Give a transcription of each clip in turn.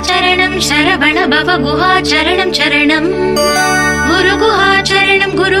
ஸ்கந்தாச்சரணம் சரவண பவ குஹாச்சரணம் சரணம் குரு குஹாச்சரணம் குரு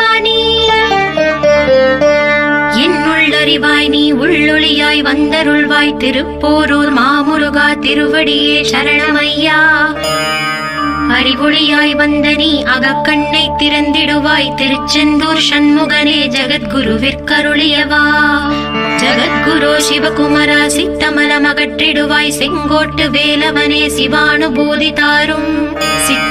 அறிவாய் நீ உள்ளொளியாய் வந்தருள்வாய். திருப்போரூர் மாமுருகா திருவடியே சரணமையா. அறிவொளியாய் வந்த நீ அகக்கண்ணை திறந்திடுவாய். திருச்செந்தூர் சண்முகனே ஜகத்குருவிற்கருளியவா. ஜகத்குரு சிவகுமரா சித்தமலம் அகற்றிடுவாய் செங்கோட்டு வேலவனே சிவானுபூதி தாரும். சித்த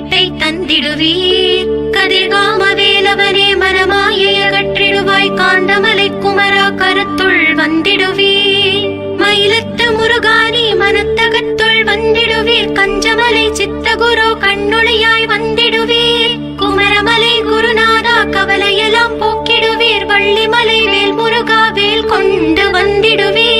வீட்டை தந்திடுவீர். கதிர்காம வேலவனே மனமாயை அகற்றிடுவாய் காண்டமலை குமரா கருத்துள் வந்திடுவீர். மயிலத்து முருகானி மனத்தகத்துள் வந்திடுவீர். கஞ்சமலை சித்தகுரு கண்ணுளையாய் வந்திடுவீர். குமரமலை குருநாதா கவலையெல்லாம் போக்கிடுவீர். வள்ளிமலை வேல் முருகா வேல் கொண்டு வந்திடுவீர்.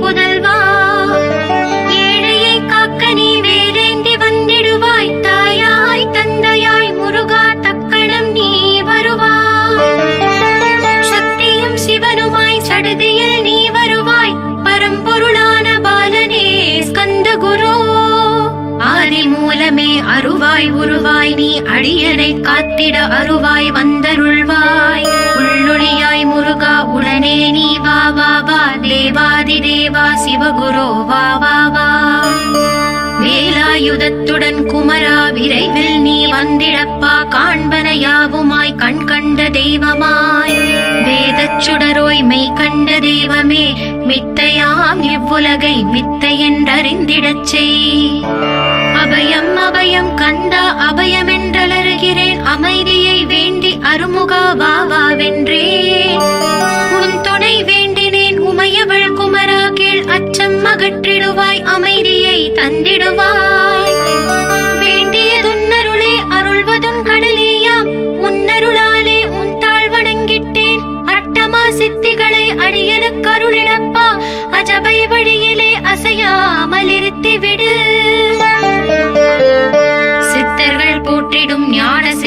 புதல்வா ஏழையை காக்க நீ வேறேந்தி வந்திடுவாய். தாயாய் தந்தையாய் முருகா தக்கணம் நீ வருவாய் சக்தியும் சிவனுமாய் சடுதியில் நீ வருவாய். பரம்பொருளான பாலனே ஸ்கந்த குரு ஆதி மூலமே அருவாய் உருவாய் நீ அடியனை காத்திட அருவாய் வந்தருள்வாய் தேவாதி தேவா சிவகுரு வா வா வா. வேலாயுதத்துடன் குமரா விரைவில் நீ வந்திடப்பா. காண்பன யாவுமாய் கண் கண்ட தெய்வமாய். வேதச் சுடரோய் மெய் கண்ட தெய்வமே மித்தையாம் இவ்வுலகை மித்தை என்றறிந்திடச் செய். அபயம் அபயம் கண்டா அபயம் என்றலருகிறேன் அமைதியை வேண்டி அருமுகா வா வா வென்றேன். உன் துணை உமையவள் குமரா கீழ் அச்சம் அகற்றிடுவாய் அமைதியை தந்திடுவாய். வேண்டியதுன்னருளே அருள்வதும் கடலேயாம் உன்னருளாலே உன் தாழ் வணங்கிட்டேன் அட்டமா சித்திகளை அடியனுக்கு அஜபை வழியிலே அசையாமல் இருத்தி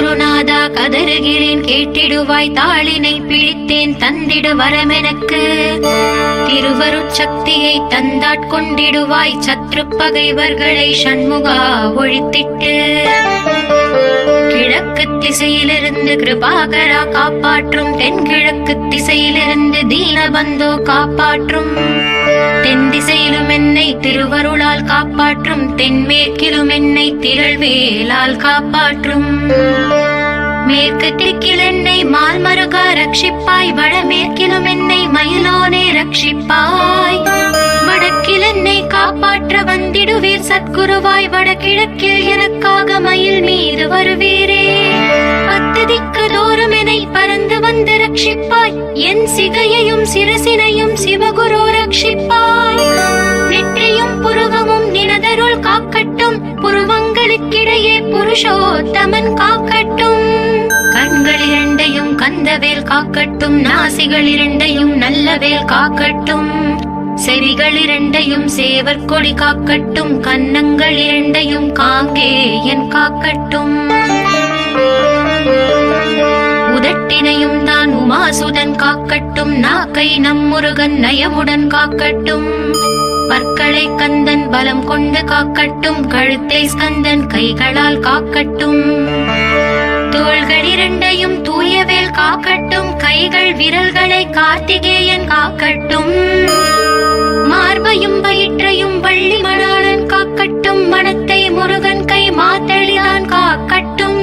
குருநாதா கதறுகிறேன் கேட்டிடுவாய் தாளினை பிடித்தேன் தந்திடு வரமெனக்கு. திருவருட்சக்தியை தந்தாட்கொண்டிடுவாய் சத்ரு பகைவர்களை சண்முகா ஒழித்திட்டு. கிழக்கு திசையிலிருந்து கிருபாகரா காப்பாற்றும் தென்கிழக்கு திசையிலிருந்து தீனபந்தோ காப்பாற்றும். தென் திசையிலும் என்னை திருவருளால் காப்பாற்றும் தென்மேற்கிலும் என்னை திரள்வேலால் காப்பாற்றும். மேற்கு திக்கில் என்னை மால்மருகா ரட்சிப்பாய் வடமேற்கிலும் என்னை மயிலோனே ரட்சிப்பாய். வடக்கில் என்னை காப்பாற்ற வந்திடுவீர் சத்குருவாய் வடகிழக்கில் எனக்காக மயில் மீது வருவீரே. அத்ததிக்கு தோறும் என்னை பறந்து வந்து ரட்சிப்பாய் என் சிகையையும் சிரசினையும் சிவகுரு ரட்சிப்பாய். கண்களுக்கிடையே புருஷோத்தமன் காக்கட்டும். கண்கள் இரண்டையும் கந்தவேல் காக்கட்டும். நாசிகள் இரண்டையும் நல்லவேல் காக்கட்டும். செவிகள் இரண்டையும் சேவர் கொடி காக்கட்டும். கன்னங்கள் இரண்டையும் காங்கேயன் காக்கட்டும். உதட்டினையும் தான் உமாசுதன் காக்கட்டும். நாக்கை நம்முருகன் நயமுடன் காக்கட்டும். பற்களை கந்தன் பலம் கொண்டு காக்கட்டும் கழுத்தை ஸ்கந்தன் கைகளால் காக்கட்டும். தோள்கள் இரண்டையும் தூயவேல் காக்கட்டும் கைகள் விரல்களை கார்த்திகேயன் காக்கட்டும். மார்பையும் வயிற்றையும் வள்ளி மணாளன் காக்கட்டும் மனத்தை முருகன் கை மாத்தளிதான் காக்கட்டும்.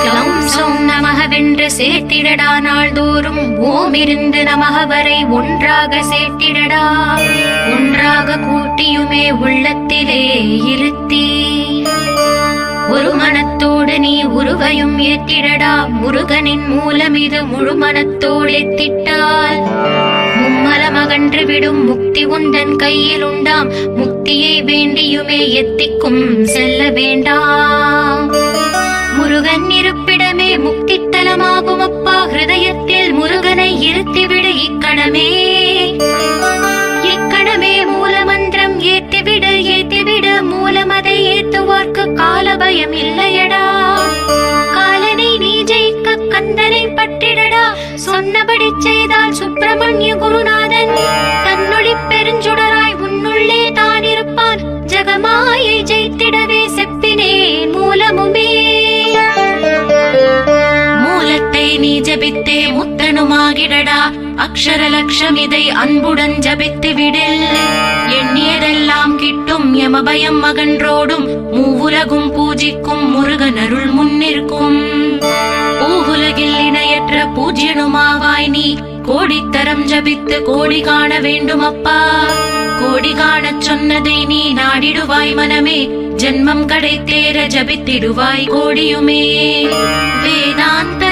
க்ளௌம் சௌம் நமகவென்று சேர்த்திடடா நாள்தோறும். ஓம் இருந்து நமக வரை ஒன்றாக சேர்த்திடடா. ஒன்றாக கூட்டியுமே உள்ளத்திலே இருத்தி. ஒரு மனத்தோடு நீ உருவையும் ஏத்திடடா முருகனின் மூலம் இது முழு மனத்தோடு எத்திட்டால். மும்மல மகன்று விடும் முக்தி உந்தன் கையில் உண்டாம். முக்தியை வேண்டியுமே எத்திக்கும். செல்ல வேண்டாம். முருகன் இருப்பிடமே முக்தித்தலமாகும் அப்பா ஹிருதயத்தில் முருகனை இருத்திவிடு இக்கணமே. இக்கணமே மூலமந்திரம் ஏத்திவிடு ஏத்திவிடு. மூலமதை ஏத்துவார்க்கு கால பயம் இல்லையடா. காலனை நீ ஜெயிக்க கந்தனை பற்றிடடா. சொன்னபடி செய்தால் சுப்பிரமணிய குருநாதன் ஜபித்தே முத்தனுமாகிடடா. அக்ஷர லட்சம் இதை அன்புடன் ஜபித்து விடில். எண்ணியதெல்லாம் கிட்டும் யமபயம் மகன்றோடும் மூவுலகும் பூஜிக்கும் முருகன் அருள் முன்னிற்கும். பூவுலகில் இணையற்ற பூஜ்யனுமாவாய் நீ கோடித்தரம் ஜபித்து கோடி காண வேண்டும் அப்பா கோடி காணச் சொன்னதை நீ நாடிடுவாய் மனமே ஜென்மம் கடை தேர ஜபித்திடுவாய் கோடியுமே. வேதாந்த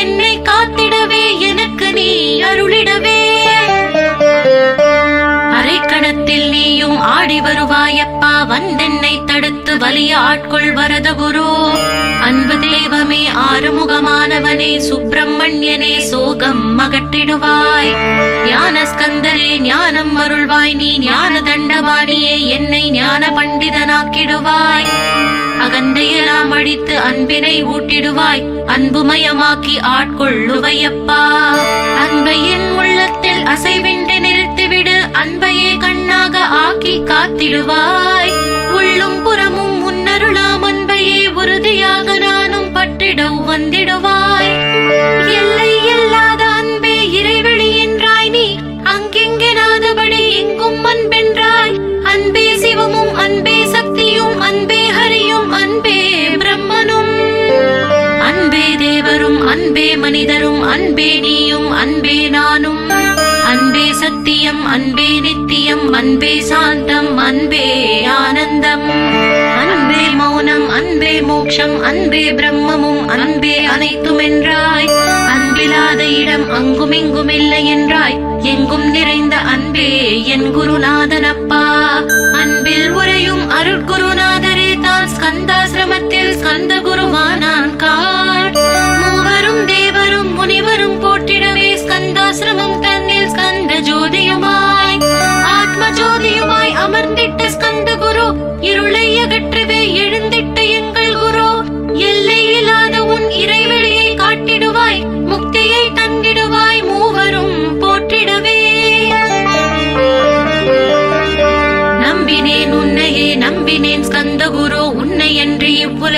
தடுத்து ஆட்கொள் வரத குரு. அன்பு தேவமே ஆறுமுகமானவனே சுப்பிரமணியனே சோகம் மகட்டிடுவாய் ஞான ஸ்கந்தரே ஞானம் அருள்வாய் நீ ஞான தண்டவாணியே என்னை ஞான பண்டிதனாக்கிடுவாய். அகந்தையெல்லாம் அழித்து அன்பினை ஊட்டிடுவாய் அன்புமயமாக்கி ஆட்கொள்ளுவையப்பா. அன்பையின் உள்ளத்தில் அசைவின்றி நிறுத்திவிடு அன்பையே கண்ணாக ஆக்கி காத்திடுவாய். உள்ளும் புறமும் உறுதியாக நானும் பட்டிடம் வந்திடுவாய். எல்லை இல்லாத அன்பே இறைவெளி என்றாய் நீ. அங்கெங்கெனாதபடி எங்கும் அன்பென்றாய். அன்பே சிவமும் அன்பே சக்தியும் அன்பே ஹரியும் அன்பே பிரம்மனும். அன்பே தேவரும் அன்பே மனிதரும் அன்பே நீயும் அன்பே நானும். அன்பே சத்தியம் அன்பே நித்தியம் அன்பே சாந்தம் அன்பே ஆனந்தம். மௌனம் அன்பே மோக்ஷம் அன்பே பிரம்மமும் அன்பே அனைத்தும் என்றாய் அன்பில்லாத இடம் அங்கும் இங்கும் இல்லை என்றாய். எங்கும் நிறைந்த அன்பே என் குருநாதனப்பா. அன்பில் உரையும் அருட்குருநாதரே தான் ஸ்கந்தாசிரமத்தில் ஸ்கந்த குருமானா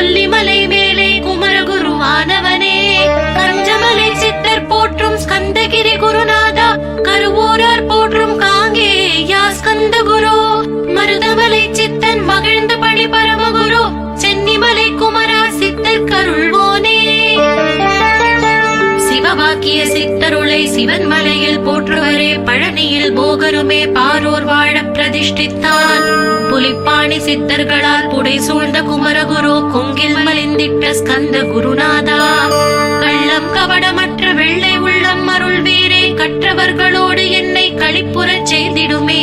கொல்லிமலை மேலே குமரகுருவானவனே கஞ்சமலை சித்தர் போற்றும் ஸ்கந்தகிரி குருநாதா கருவூரார் போற்றும் காங்கே யா ஸ்கந்த குரு மருதமலை சித்தன் மகிழ்ந்த பணி பரமகுரு சென்னிமலை குமரா சித்தர் கருள்வோனே. சிவவாக்கிய சித்தருளை சிவன் மலையில் போற்றுவரே பழனியில் போகருமே பாரோர் வாழ பிரதிஷ்டித்தான். புலிப்பாணி சித்தர்களால் புடை சூழ்ந்த குமரகுரு கொங்கில் மலிந்திட்ட ஸ்கந்த குருநாதா. கள்ளம் கவடமற்ற வெள்ளை உள்ளம் அருள் வீரே கற்றவர்களோடு என்னை களிப்புறச் செய்திடுமே.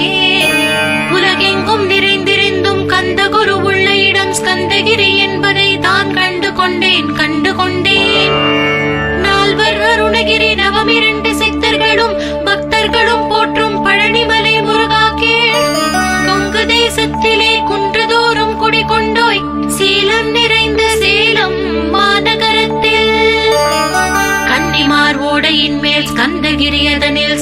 உலகெங்கும் நிறைந்திருந்தும் கந்த குரு உள்ள இடம் ஸ்கந்தகிரி என்பதை தான் கண்டு கொண்டேன் கண்டு கொண்டேன். நால்வர் அருணகிரி நவமிரண்டு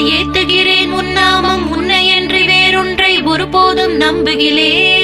ஏத்துகிறேன் உன்னாமம் உன்னை என்று வேறொன்றை ஒருபோதும் நம்புகிறேன்.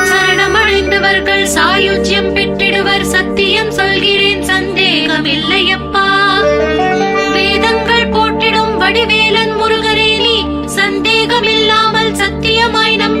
பெற்றவர்கள் சாயுஜ்யம் பெற்றிடுவர் சத்தியம் சொல்கிறேன் சந்தேகம் இல்லையப்பா வேதங்கள் போட்டிடும் வடிவேலன் முருகரேனி சந்தேகம் இல்லாமல் சத்தியமாய் நம்பிடுவாய்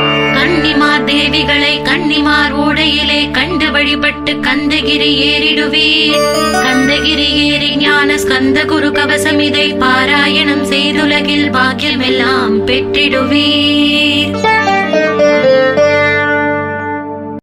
கன்னிமார் தேவிகளை கன்னிமார் ஓடையிலே கண்டு வழிபட்டு கந்தகிரி ஏறிடுவீர். கந்தகிரி ஏறி ஞான ஸ்கந்த குரு கவசம் இதை பாராயணம் செய்துலகில் பாக்கியமெல்லாம் பெற்றிடுவீர்.